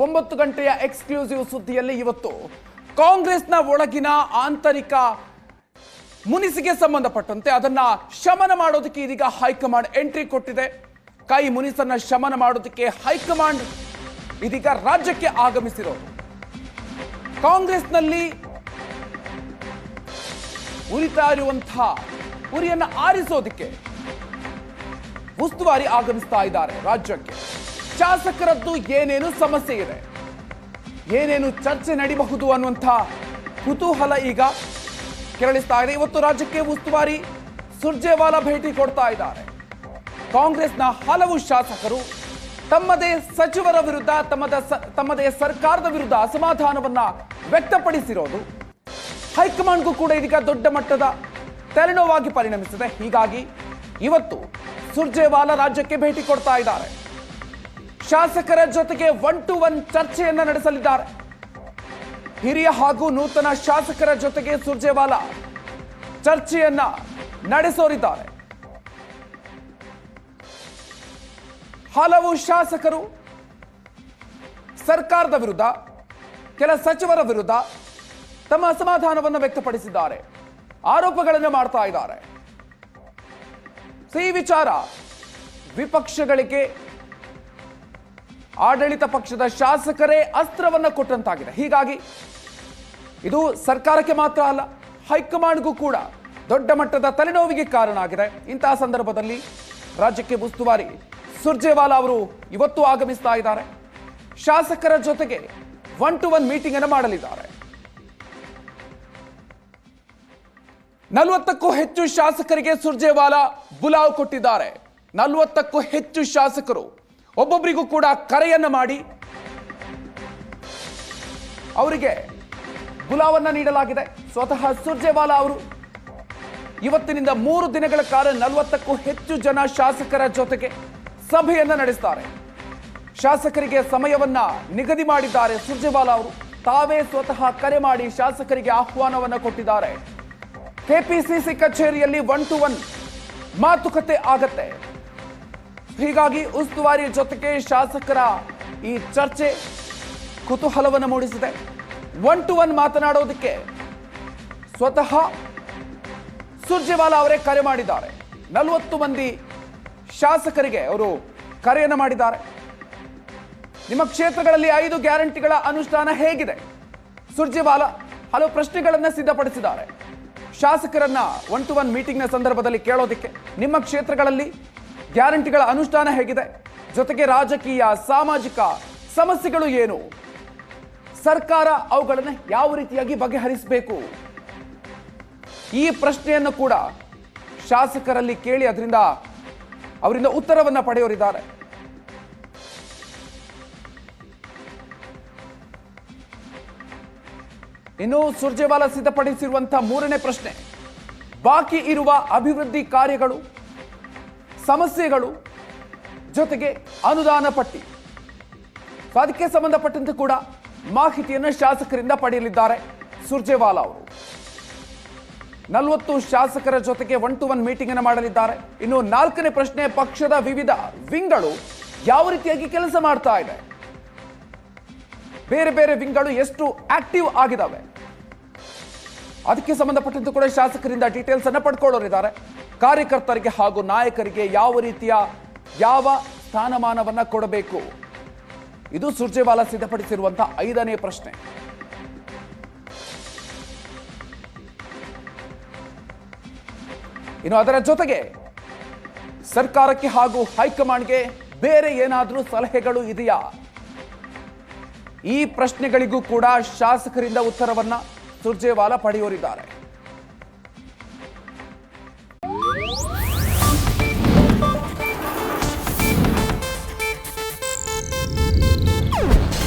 ಒಂಬತ್ತು ಗಂಟೆಯ ಎಕ್ಸ್ಕ್ಲೂಸಿವ್ ಸುದ್ದಿಯಲ್ಲಿ ಇವತ್ತು. ಕಾಂಗ್ರೆಸ್ನ ಒಳಗಿನ ಆಂತರಿಕ ಮುನಿಸಿಗೆ ಸಂಬಂಧಪಟ್ಟಂತೆ ಅದನ್ನ ಶಮನ ಮಾಡೋದಕ್ಕೆ ಇದೀಗ ಹೈಕಮಾಂಡ್ ಎಂಟ್ರಿ ಕೊಟ್ಟಿದೆ. ಕೈ ಮುನಿಸನ್ನ ಶಮನ ಮಾಡೋದಕ್ಕೆ ಹೈಕಮಾಂಡ್ ಇದೀಗ ರಾಜ್ಯಕ್ಕೆ ಆಗಮಿಸಿರೋದು. ಕಾಂಗ್ರೆಸ್ನಲ್ಲಿ ಉರಿತಾ ಇರುವಂತಹ ಉರಿಯನ್ನು ಆರಿಸೋದಕ್ಕೆ ಉಸ್ತುವಾರಿ ಆಗಮಿಸ್ತಾ ಇದ್ದಾರೆ ರಾಜ್ಯಕ್ಕೆ. ಶಾಸಕರದ್ದು ಏನೇನು ಸಮಸ್ಯೆ ಇದೆ? ಏನೇನು ಚರ್ಚೆ ನಡಿಬಹುದು ಅನ್ನುವಂಥ ಕುತೂಹಲ ಈಗ ಕೆರಳಿಸ್ತಾ ಇದೆ. ಇವತ್ತು ರಾಜ್ಯಕ್ಕೆ ಉಸ್ತುವಾರಿ ಸುರ್ಜೇವಾಲಾ ಭೇಟಿ ಕೊಡ್ತಾ ಇದ್ದಾರೆ. ಕಾಂಗ್ರೆಸ್ನ ಹಲವು ಶಾಸಕರು ತಮ್ಮದೇ ಸಚಿವರ ವಿರುದ್ಧ, ತಮ್ಮದ ತಮ್ಮದೇ ಸರ್ಕಾರದ ವಿರುದ್ಧ ಅಸಮಾಧಾನವನ್ನ ವ್ಯಕ್ತಪಡಿಸಿರೋದು ಹೈಕಮಾಂಡ್ಗೂ ಕೂಡ ಇದೀಗ ದೊಡ್ಡ ಮಟ್ಟದ ತೆರಳುವಾಗಿ ಪರಿಣಮಿಸಿದೆ. ಹೀಗಾಗಿ ಇವತ್ತು ಸುರ್ಜೇವಾಲಾ ರಾಜ್ಯಕ್ಕೆ ಭೇಟಿ ಕೊಡ್ತಾ ಇದ್ದಾರೆ. ಶಾಸಕರ ಜೊತೆಗೆ ಒನ್ ಟು ಒನ್ ಚರ್ಚೆಯನ್ನ ನಡೆಸಲಿದ್ದಾರೆ. ಹಿರಿಯ ಹಾಗೂ ನೂತನ ಶಾಸಕರ ಜೊತೆಗೆ ಸುರ್ಜೇವಾಲಾ ಚರ್ಚೆಯನ್ನ ನಡೆಸೋರಿದ್ದಾರೆ. ಹಲವು ಶಾಸಕರು ಸರ್ಕಾರದ ವಿರುದ್ಧ, ಕೆಲ ಸಚಿವರ ವಿರುದ್ಧ ತಮ್ಮ ಅಸಮಾಧಾನವನ್ನು ವ್ಯಕ್ತಪಡಿಸಿದ್ದಾರೆ. ಆರೋಪಗಳನ್ನು ಮಾಡ್ತಾ ಇದ್ದಾರೆ. ಈ ವಿಚಾರ ವಿಪಕ್ಷಗಳಿಗೆ ಆಡಳಿತ ಪಕ್ಷದ ಶಾಸಕರೇ ಅಸ್ತ್ರವನ್ನ ಕೊಟ್ಟಂತಾಗಿದೆ. ಹೀಗಾಗಿ ಇದು ಸರ್ಕಾರಕ್ಕೆ ಮಾತ್ರ ಅಲ್ಲ, ಹೈಕಮಾಂಡ್ಗೂ ಕೂಡ ದೊಡ್ಡ ಮಟ್ಟದ ತಲೆನೋವಿಗೆ ಕಾರಣ ಆಗಿದೆ. ಇಂತಹ ಸಂದರ್ಭದಲ್ಲಿ ರಾಜ್ಯಕ್ಕೆ ಉಸ್ತುವಾರಿ ಸುರ್ಜೇವಾಲಾ ಅವರು ಇವತ್ತು ಆಗಮಿಸ್ತಾ ಇದ್ದಾರೆ. ಶಾಸಕರ ಜೊತೆಗೆ ಒನ್ ಟು ಒನ್ ಮೀಟಿಂಗ್ ಅನ್ನು ಮಾಡಲಿದ್ದಾರೆ. ನಲವತ್ತಕ್ಕೂ ಹೆಚ್ಚು ಶಾಸಕರಿಗೆ ಸುರ್ಜೇವಾಲಾ ಬುಲಾವ್ ಕೊಟ್ಟಿದ್ದಾರೆ. ನಲವತ್ತಕ್ಕೂ ಹೆಚ್ಚು ಶಾಸಕರು ಒಬ್ಬೊಬ್ಬರಿಗೂ ಕೂಡ ಕರೆಯನ್ನ ಮಾಡಿ ಅವರಿಗೆ ಗುಲಾವನ್ನ ನೀಡಲಾಗಿದೆ. ಸ್ವತಃ ಸುರ್ಜೇವಾಲಾ ಅವರು ಇವತ್ತಿನಿಂದ ಮೂರು ದಿನಗಳ ಕಾಲ ನಲವತ್ತಕ್ಕೂ ಹೆಚ್ಚು ಜನ ಶಾಸಕರ ಜೊತೆಗೆ ಸಭೆಯನ್ನ ನಡೆಸ್ತಾರೆ. ಶಾಸಕರಿಗೆ ಸಮಯವನ್ನ ನಿಗದಿ ಮಾಡಿದ್ದಾರೆ ಸುರ್ಜೇವಾಲಾ ಅವರು. ತಾವೇ ಸ್ವತಃ ಕರೆ ಮಾಡಿ ಶಾಸಕರಿಗೆ ಆಹ್ವಾನವನ್ನ ಕೊಟ್ಟಿದ್ದಾರೆ. ಕೆಪಿಸಿಸಿ ಕಚೇರಿಯಲ್ಲಿ ಒನ್ ಟು ಒನ್ ಮಾತುಕತೆ ಆಗತ್ತೆ. ಹೀಗಾಗಿ ಉಸ್ತುವಾರಿ ಜೊತೆಗೆ ಶಾಸಕರ ಈ ಚರ್ಚೆ ಕುತೂಹಲವನ್ನು ಮೂಡಿಸಿದೆ. ಒನ್ ಟು ಒನ್ ಮಾತನಾಡೋದಕ್ಕೆ ಸ್ವತಃ ಸುರ್ಜೇವಾಲಾ ಅವರೇ ಕರೆ ಮಾಡಿದ್ದಾರೆ. ನಲವತ್ತು ಮಂದಿ ಶಾಸಕರಿಗೆ ಅವರು ಕರೆಯನ್ನು ಮಾಡಿದ್ದಾರೆ. ನಿಮ್ಮ ಕ್ಷೇತ್ರಗಳಲ್ಲಿ ಐದು ಗ್ಯಾರಂಟಿಗಳ ಅನುಷ್ಠಾನ ಹೇಗಿದೆ? ಸುರ್ಜೇವಾಲಾ, ಹಲವು ಪ್ರಶ್ನೆಗಳನ್ನ ಸಿದ್ಧಪಡಿಸಿದ್ದಾರೆ. ಶಾಸಕರನ್ನ ಒನ್ ಟು ಒನ್ ಮೀಟಿಂಗ್ನ ಸಂದರ್ಭದಲ್ಲಿ ಕೇಳೋದಿಕ್ಕೆ ನಿಮ್ಮ ಕ್ಷೇತ್ರಗಳಲ್ಲಿ ಗ್ಯಾರಂಟಿಗಳ ಅನುಷ್ಠಾನ ಹೇಗಿದೆ? ಜೊತೆಗೆ ರಾಜಕೀಯ, ಸಾಮಾಜಿಕ ಸಮಸ್ಯೆಗಳು ಏನು? ಸರ್ಕಾರ ಅವುಗಳನ್ನು ಯಾವ ರೀತಿಯಾಗಿ ಬಗೆಹರಿಸಬೇಕು? ಈ ಪ್ರಶ್ನೆಯನ್ನು ಕೂಡ ಶಾಸಕರಲ್ಲಿ ಕೇಳಿ ಅದರಿಂದ ಅವರಿಂದ ಉತ್ತರವನ್ನ ಪಡೆಯೋರಿದ್ದಾರೆ. ಇನ್ನು ಸುರ್ಜೇವಾಲಾ ಸಿದ್ಧಪಡಿಸಿರುವಂತಹ ಮೂರನೇ ಪ್ರಶ್ನೆ, ಬಾಕಿ ಇರುವ ಅಭಿವೃದ್ಧಿ ಕಾರ್ಯಗಳು ಸಮಸ್ಯೆಗಳು ಜೊತೆಗೆ ಅನುದಾನ ಪಟ್ಟಿ. ಸೊ ಅದಕ್ಕೆ ಸಂಬಂಧಪಟ್ಟಂತೆ ಕೂಡ ಮಾಹಿತಿಯನ್ನು ಶಾಸಕರಿಂದ ಪಡೆಯಲಿದ್ದಾರೆ ಸುರ್ಜೇವಾಲಾ ಅವರು. ನಲವತ್ತು ಶಾಸಕರ ಜೊತೆಗೆ ಒನ್ ಟು ಒನ್ ಮೀಟಿಂಗ್ ಅನ್ನು ಮಾಡಲಿದ್ದಾರೆ. ಇನ್ನು ನಾಲ್ಕನೇ ಪ್ರಶ್ನೆ, ಪಕ್ಷದ ವಿವಿಧ ವಿಂಗ್ಗಳು ಯಾವ ರೀತಿಯಾಗಿ ಕೆಲಸ ಮಾಡ್ತಾ ಇದೆ? ಬೇರೆ ಬೇರೆ ವಿಂಗ್ಗಳು ಎಷ್ಟು ಆಕ್ಟಿವ್ ಆಗಿದಾವೆ? ಅದಕ್ಕೆ ಸಂಬಂಧಪಟ್ಟಂತೆ ಕೂಡ ಶಾಸಕರಿಂದ ಡೀಟೇಲ್ಸ್ ಅನ್ನು ಪಡ್ಕೊಳ್ಳೋರಿದ್ದಾರೆ. ಕಾರ್ಯಕರ್ತರಿಗೆ ಹಾಗೂ ನಾಯಕರಿಗೆ ಯಾವ ರೀತಿಯ ಯಾವ ಸ್ಥಾನಮಾನವನ್ನು ಕೊಡಬೇಕು? ಇದು ಸುರ್ಜೇವಾಲಾ ಸಿದ್ಧಪಡಿಸಿರುವಂತಹ ಐದನೇ ಪ್ರಶ್ನೆ. ಇನ್ನು ಅದರ ಜೊತೆಗೆ ಸರ್ಕಾರಕ್ಕೆ ಹಾಗೂ ಹೈಕಮಾಂಡ್ಗೆ ಬೇರೆ ಏನಾದರೂ ಸಲಹೆಗಳು ಇದೆಯಾ? ಈ ಪ್ರಶ್ನೆಗಳಿಗೂ ಕೂಡ ಶಾಸಕರಿಂದ ಉತ್ತರವನ್ನ ಸುರ್ಜೇವಾಲಾ ಪಡೆಯೋರಿದ್ದಾರೆ.